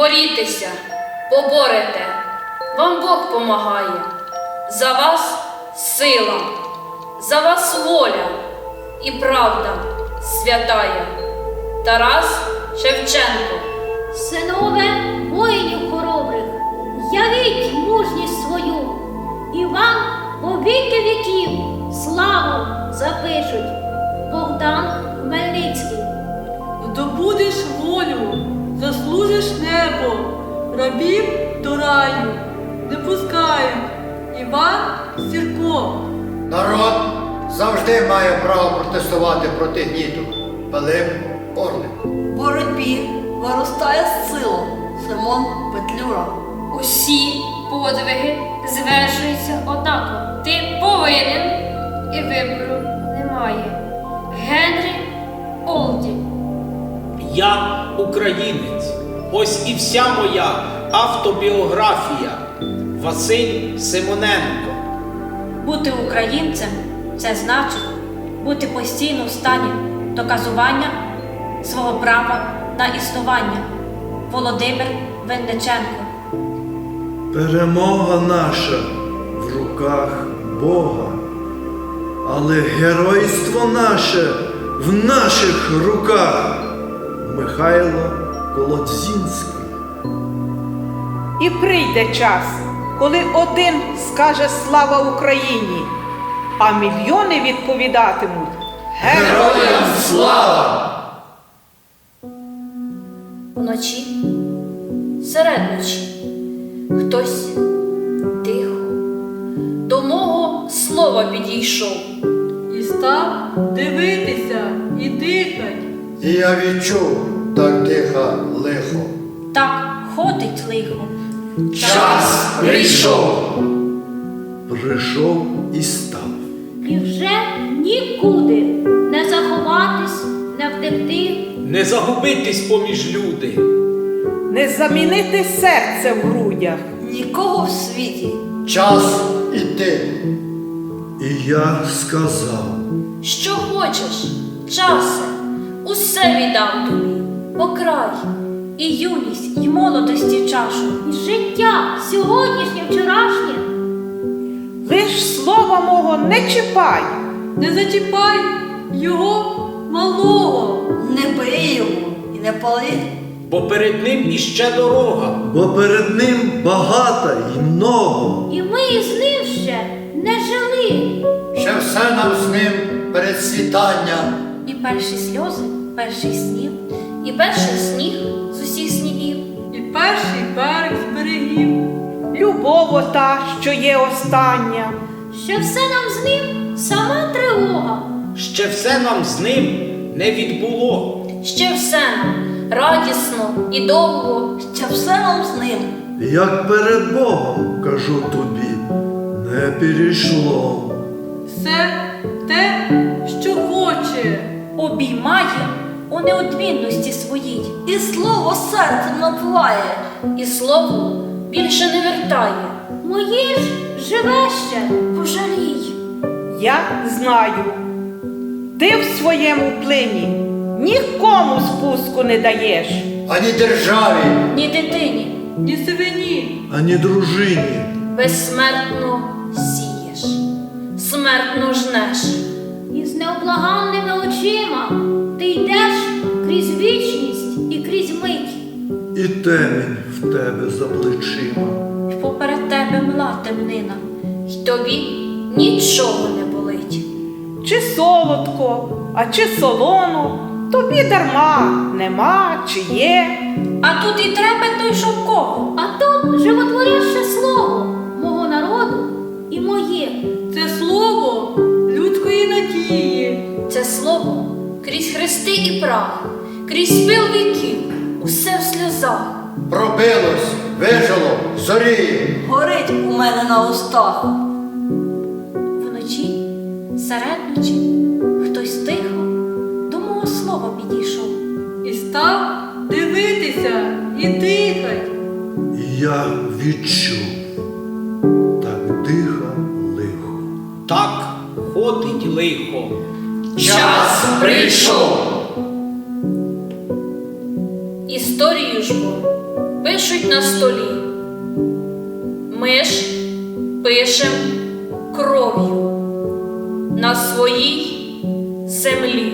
Борітеся, поборете, вам Бог помагає. За вас сила, за вас воля і правда святая. Тарас Шевченко. Синове воїнів хоробрих, явіть мужність свою, і вам по віки віків славу запишуть Богдан Хмельницький. Здобудеш волю, небо, рабів до раю не пускають. Іван Сірко. Народ завжди має право протестувати проти гніту. Пилип Орлик. В боротьбі виростає сила Симон Петлюра. Усі подвиги звершуються однаково. Ти повинен і вибору немає. Генрі Олді. Я українець. Ось і вся моя автобіографія. Василь Симоненко. Бути українцем це значить бути постійно в стані доказування свого права на існування. Володимир Винниченко. Перемога наша в руках Бога, але геройство наше в наших руках. Михайло Колодзінський. І прийде час, коли один скаже слава Україні, а мільйони відповідатимуть Героям слава! Вночі, серед ночі, хтось тихо до мого слова підійшов. І став дивитися і дихать. І я відчув так диха лихо. Так ходить лихо. Час прийшов. Прийшов і став. І вже нікуди не заховатись, не втекти. Не загубитись поміж люди. не замінити серце в грудях. Нікого в світі Час іти. І я сказав, Що хочеш, часе, усе віддам тобі, покрай, І юність, і молодості чашу. І життя сьогоднішнє, вчорашнє. Лиш слова мого не чіпай, Не зачіпай його малого. не бий його і не пали. Бо перед ним іще дорога. бо перед ним багато і много. І ми із ним ще не жили. Ще все нам з ним перед світанням. І перші сльози, перший снів. І перший сніг з усіх снігів. І перший берег з берегів. любов ота, що є остання. Ще все нам з ним сама тривога. Ще все нам з ним не відбуло. Ще все нам радісно і довго. Ще все нам з ним. Як перед Богом кажу тобі, не перейшло. Все те, що хоче. Обіймає у неодмінності своїй. І слово серцем напуває. І слово більше не вертає. Моє ж живе ще, пожалій. Я знаю, ти в своєму плині нікому спуску не даєш. Ані державі, Ні дитині Ні сивині, ані дружині. безсмертно сієш, смертно жнеш. І з необлаганними очима ти йдеш І темінь в тебе за плечима. І поперед тебе мла темнина. й тобі нічого не болить. Чи солодко, а чи солоно, тобі дарма нема чи є. А тут і трепетно й шовково. А тут животворяще слово мого народу і моє. це слово людської надії. Це слово крізь хрести і прах, крізь пил віків, усе в сльозах. пробилось, вижило, зоріє. Горить у мене на устах. Вночі, серед ночі, хтось тихо до мого слова підійшов. І став дивитися і дихать. Я відчув, так диха лихо. Так ходить лихо. Час прийшов. Пишуть на столі. Ми ж пишем кров'ю на своїй землі.